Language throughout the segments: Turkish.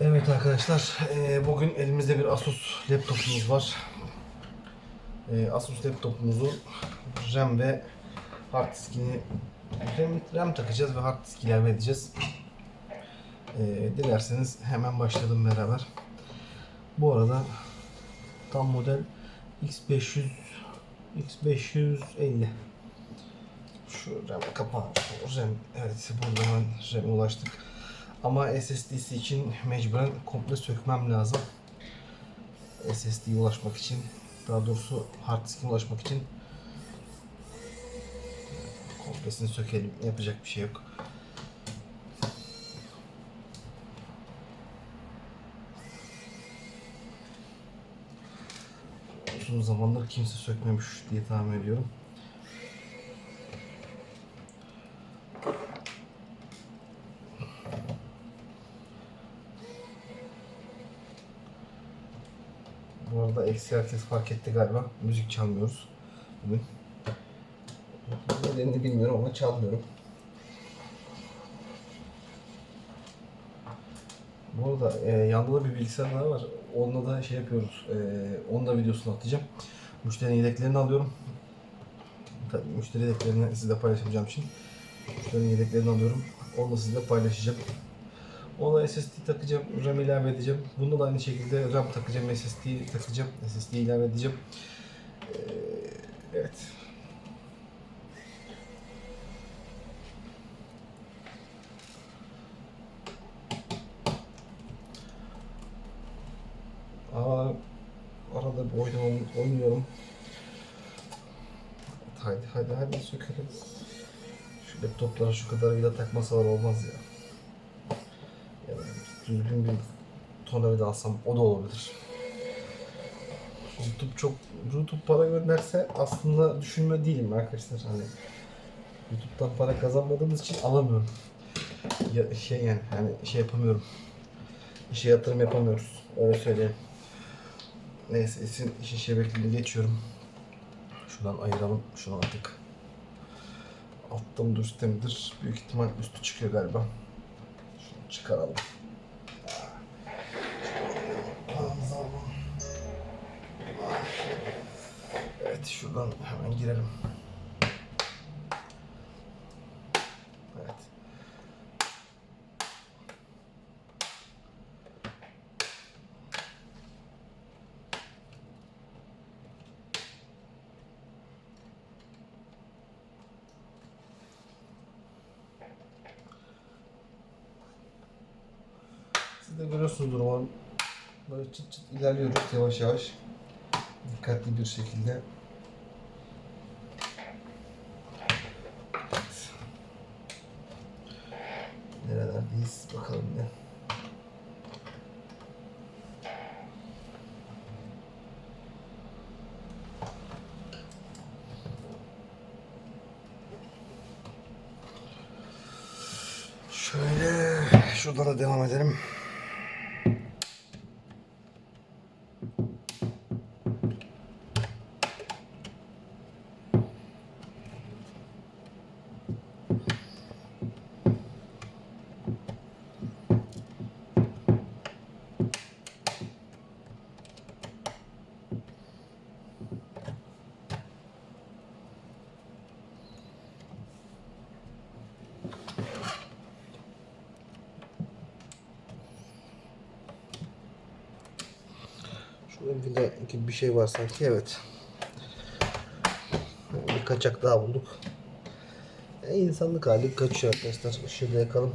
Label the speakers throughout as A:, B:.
A: Evet arkadaşlar, eee, bugün elimizde bir Asus laptopumuz var. Eee, Asus laptopumuzun RAM ve hard diskini RAM, RAM takacağız ve hard disk ilave edeceğiz. Eee, dilerseniz hemen başlayalım beraber. Bu arada tam model X500 X550 şu RAM kapağı RAM evet burada hemen RAM'e ulaştık. Ama SSD'si için mecburen komple sökmem lazım. SSD'ye ulaşmak için, daha doğrusu hard disk'e ulaşmak için komplesini sökelim. Yapacak bir şey yok. Uzun zamandır kimse sökmemiş diye tahmin ediyorum. Bu arada eksi herkes fark etti galiba. Müzik çalmıyoruz bugün. Nedenini bilmiyorum ama çalmıyorum. Bu arada e, yanında da bir bilgisayar daha var. Onunla da şey yapıyoruz. E, onun da videosunu atacağım. Müşterinin yedeklerini alıyorum. Tabii müşteri yedeklerini sizle paylaşacağım için. Müşterinin yedeklerini alıyorum. Onu da sizle paylaşacağım. Ona SSD takacağım, RAM ilave edeceğim. Bunda da aynı şekilde RAM takacağım, SSD takacağım, SSD ilave edeceğim. Ee, evet. Aa, arada bir oynamam, oynuyorum. Hadi hadi hadi sökelim. Şu laptoplara şu kadar vida takmasalar olmaz ya. Düzgün bir tornavida alsam o da olabilir. YouTube çok YouTube para gönderse aslında düşünme değilim arkadaşlar hani YouTube'dan para kazanmadığımız için alamıyorum. Ya şey yani hani şey yapamıyorum. İşe yatırım yapamıyoruz. Öyle söyleyeyim. Neyse işin, işin şebekliğini geçiyorum. Şuradan ayıralım. Şunu artık. Altta mıdır üstte midir? Büyük ihtimal üstü çıkıyor galiba. Şunu çıkaralım. Şuradan hemen girelim. Evet. Siz de görüyorsunuzdur umarım. Böyle çıt çıt ilerliyoruz yavaş yavaş. Dikkatli bir şekilde. Evet. Bakalım ne. Şöyle şuradan da devam edelim. Şu önünde gibi bir şey var sanki evet. Bir kaçak daha bulduk. E, insanlık hali kaçıyor arkadaşlar. Şurada yakalım.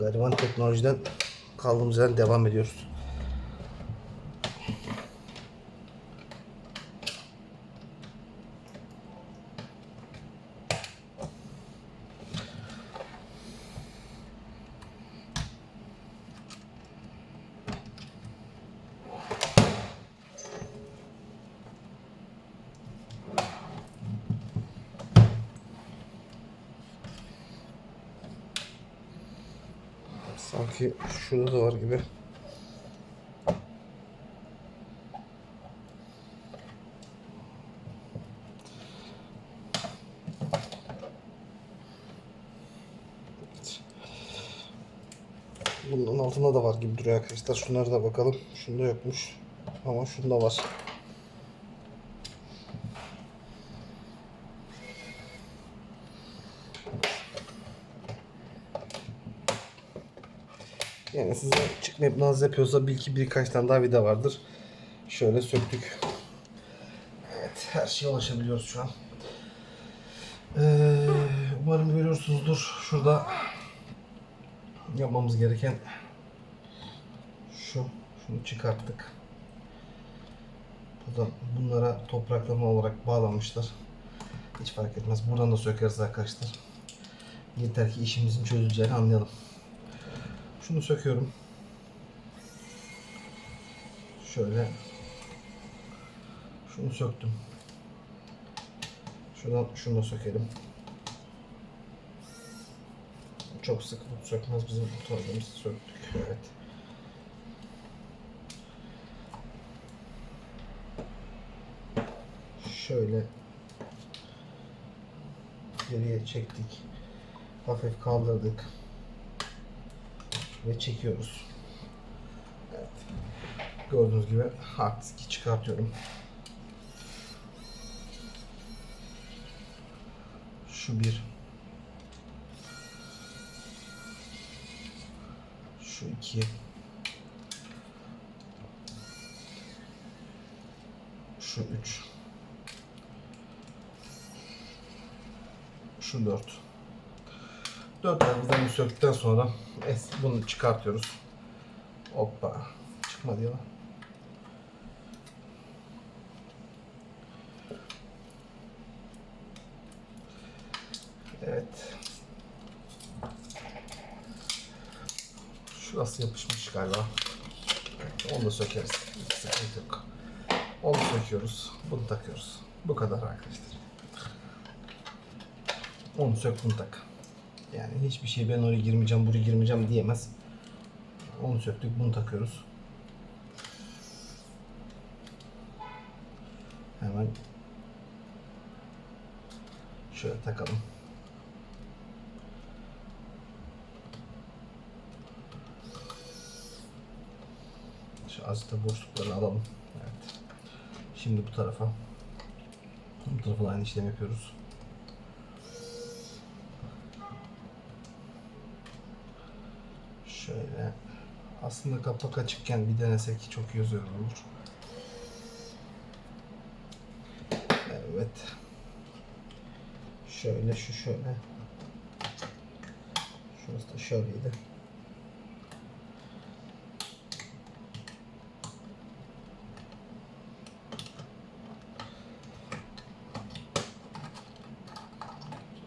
A: Gariban teknolojiden kaldığımız yerden devam ediyoruz. Sanki şurada da var gibi. Bunun altında da var gibi duruyor arkadaşlar. Şunlara da bakalım. Şunda yokmuş. Ama şunda var. Yani size çıkmayıp naz yapıyorsa bil ki birkaç tane daha vida vardır. Şöyle söktük. Evet her şeye ulaşabiliyoruz şu an. Ee, umarım görüyorsunuzdur. Şurada yapmamız gereken şu. Şunu çıkarttık. Buradan bunlara topraklama olarak bağlanmışlar. Hiç fark etmez. Buradan da sökeriz arkadaşlar. Yeter ki işimizin çözüleceğini anlayalım. Şunu söküyorum. Şöyle. Şunu söktüm. Şuradan şunu da sökelim. Çok sık sökmez bizim kurtarmamız söktük. Evet. Şöyle geriye çektik. Hafif kaldırdık ve çekiyoruz. Evet. Gördüğünüz gibi hard diski çıkartıyorum. Şu bir. Şu iki. Şu üç. Şu dört. Dört vidanı söktükten sonra es bunu çıkartıyoruz. Hoppa. Çıkmadı ya. Evet. Şurası yapışmış galiba. Onu da sökeriz. Sıkıntı yok. Onu söküyoruz. Bunu takıyoruz. Bu kadar arkadaşlar. Onu sök bunu tak. Yani hiçbir şey ben oraya girmeyeceğim, buraya girmeyeceğim diyemez. Onu söktük, bunu takıyoruz. Hemen şöyle takalım. Şu azıcık da boşluklarını alalım. Evet. Şimdi bu tarafa. Bu tarafa da aynı işlemi yapıyoruz. Şöyle. Aslında kapak açıkken bir denesek çok güzel olur. Evet. Şöyle şu şöyle. Şurası da şöyleydi.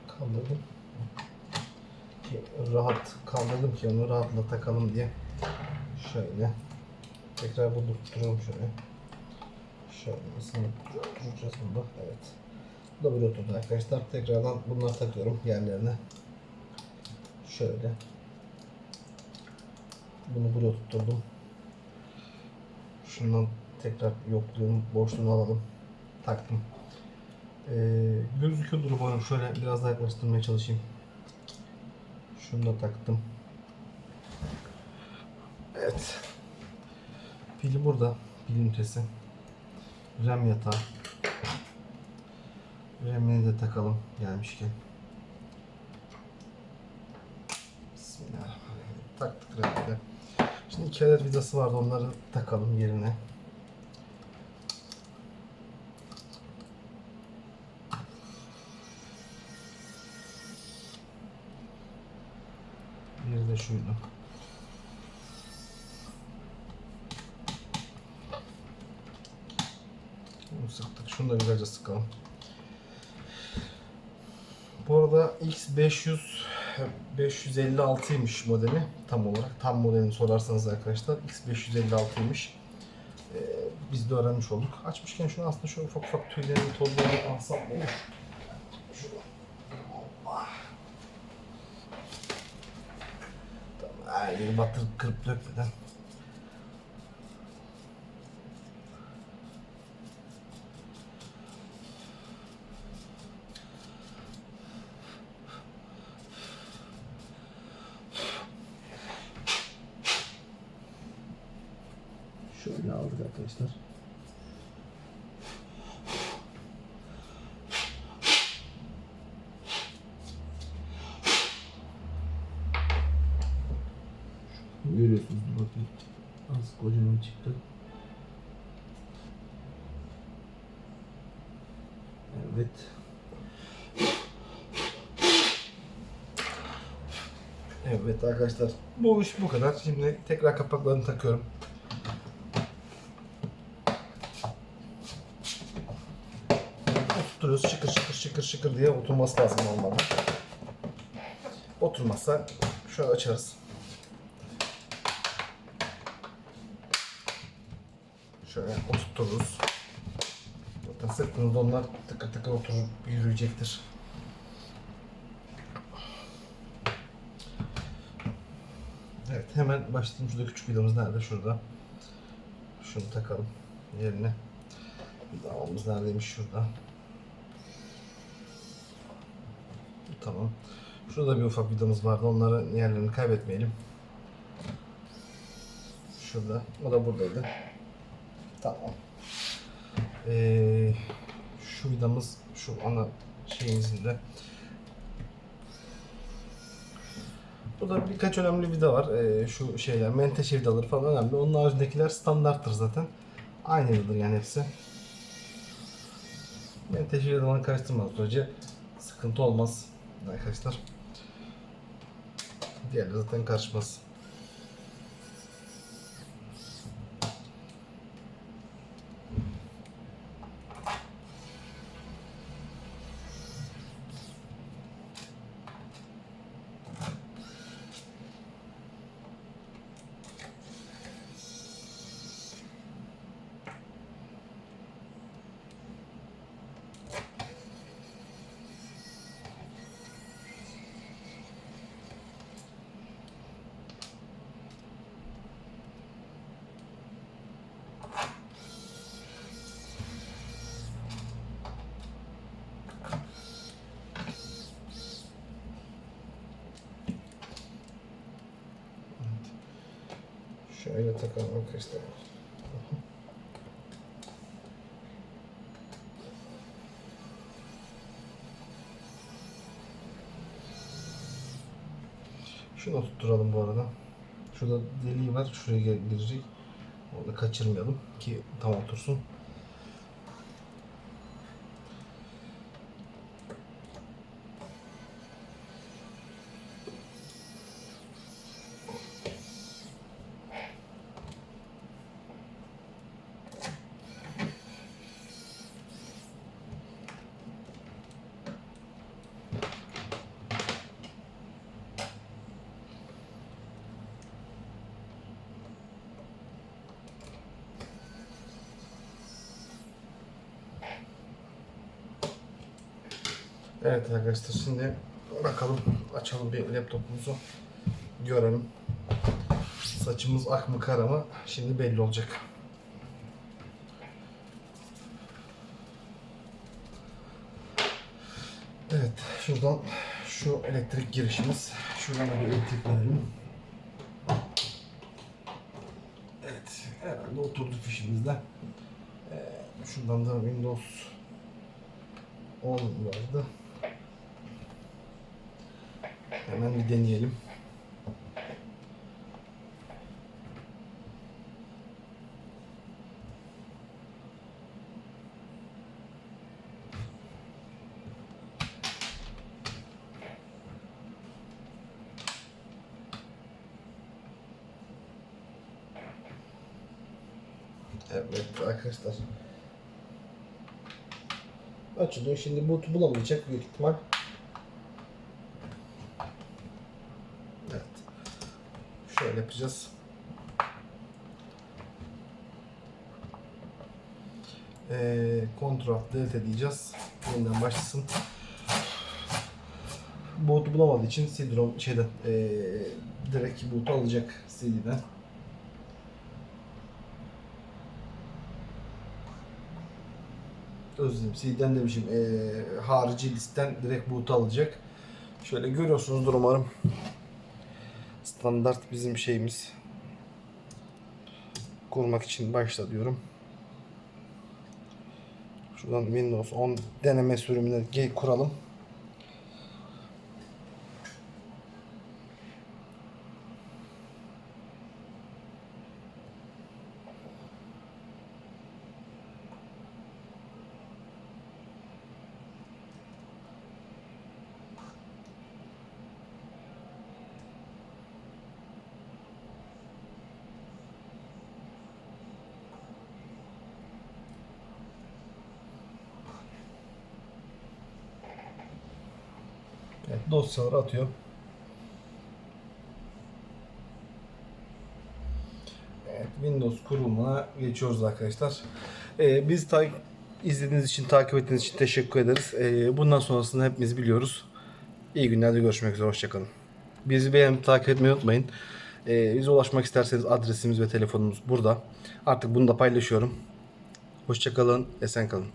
A: Kaldırdım ki rahat kaldırdım ki onu rahatla takalım diye. Şöyle. Tekrar burada tutturuyorum şöyle. Şöyle nasıl tutturacağız burada? Evet. Bu da böyle oturdu arkadaşlar. Tekrardan bunları takıyorum yerlerine. Şöyle. Bunu buraya tutturdum. Şundan tekrar yokluyorum. Boşluğunu alalım. Taktım. Ee, gözüküyordur umarım. Şöyle biraz daha yaklaştırmaya çalışayım. Şunu da taktım. Evet. Pili burada. Pil ünitesi. RAM yatağı. RAM'ini de takalım gelmişken. Bismillahirrahmanirrahim. Taktık RAM'i de. Şimdi iki adet vidası vardı onları takalım yerine. Şuydu. Bunu sıktık. Şunu da güzelce sıkalım. Bu arada X500 556'ymış modeli tam olarak. Tam modelini sorarsanız arkadaşlar X556'ymış. Ee, biz de öğrenmiş olduk. Açmışken şunu aslında şöyle ufak ufak tüylerini tozlarını alsam olur. Şunu. Hoppa. Her yeri batırıp kırıp dökmeden. Şöyle aldık arkadaşlar. Görüyorsunuz dur bakayım. Az kocaman çıktı. Evet. Evet arkadaşlar bu iş bu kadar. Şimdi tekrar kapaklarını takıyorum. Oturtuyoruz şıkır şıkır şıkır şıkır diye oturması lazım normalde. Oturmazsa şöyle açarız. Şöyle oturturuz. Zaten sırtınızda onlar tıkır tıkır oturup yürüyecektir. Evet hemen başlayalım. Şurada küçük vidamız nerede? Şurada. Şunu takalım yerine. Vidamız neredeymiş? Şurada. Tamam. Şurada bir ufak vidamız vardı. Onların yerlerini kaybetmeyelim. Şurada. O da buradaydı. Tamam. Ee, şu vidamız şu ana şeyimizin de. Burada birkaç önemli vida var. Ee, şu şeyler, menteşe vidaları falan önemli. Onun haricindekiler standarttır zaten. Aynı vidadır yani hepsi. Menteşe vidalarını karıştırmaz sürece sıkıntı olmaz arkadaşlar. Diğerleri zaten karışmaz. Şöyle takalım arkadaşlar. Şunu tutturalım bu arada. Şurada deliği var. Şuraya gir- girecek. Onu kaçırmayalım ki tam otursun. Evet arkadaşlar şimdi bakalım açalım bir laptopumuzu görelim. Saçımız ak mı kara mı şimdi belli olacak. Evet şuradan şu elektrik girişimiz. Şuradan da bir elektrik verelim. Evet herhalde oturdu fişimizde. Ee, şuradan da Windows 10 vardı. Hemen bir deneyelim. Evet arkadaşlar. Açılıyor. Şimdi boot'u bulamayacak büyük ihtimal. Evet. Şöyle yapacağız. Ee, Ctrl Delete diyeceğiz. Yeniden başlasın. Boot'u bulamadığı için CD-ROM şeyden ee, direkt boot'u alacak CD'den. özür dilerim CD'den demişim ee, harici listten direkt boot'u alacak. Şöyle görüyorsunuzdur umarım. Standart bizim şeyimiz. kurmak için başla diyorum. Şuradan Windows 10 deneme sürümüne kuralım. Evet, dosyaları atıyor. Evet, Windows kurulumuna geçiyoruz arkadaşlar. Ee, biz ta- izlediğiniz için, takip ettiğiniz için teşekkür ederiz. Ee, bundan sonrasını hepimiz biliyoruz. İyi günlerde görüşmek üzere, hoşçakalın. Bizi beğenip takip etmeyi unutmayın. Ee, bize ulaşmak isterseniz adresimiz ve telefonumuz burada. Artık bunu da paylaşıyorum. Hoşçakalın, esen kalın.